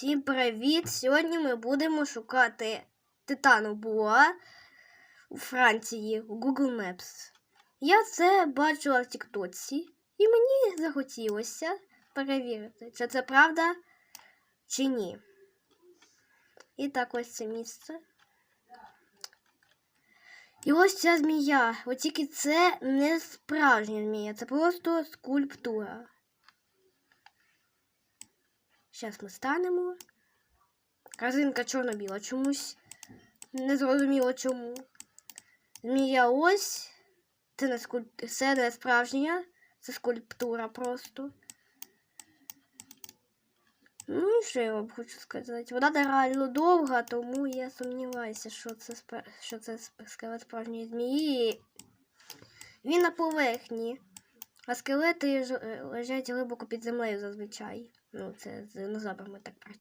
Всім привіт! Сьогодні ми будемо шукати Титану Буа у Франції у Google Maps. Я це бачила в Тіктоці, і мені захотілося перевірити, чи це правда, чи ні. І так ось це місце. І ось ця змія. От тільки це не справжня змія, це просто скульптура. Зараз ми станемо. Казинка чорно-біла чомусь. Не зрозуміло чому. Змія ось. Це не, скульп... це не справжня, це скульптура просто. Ну і що я вам хочу сказати? Вона реально довга, тому я сумніваюся, що це, спра... що це скелет справжньої змії. Він на поверхні. А скелети е, лежать глибоко під землею зазвичай. Ну, це з динозаврами так працює.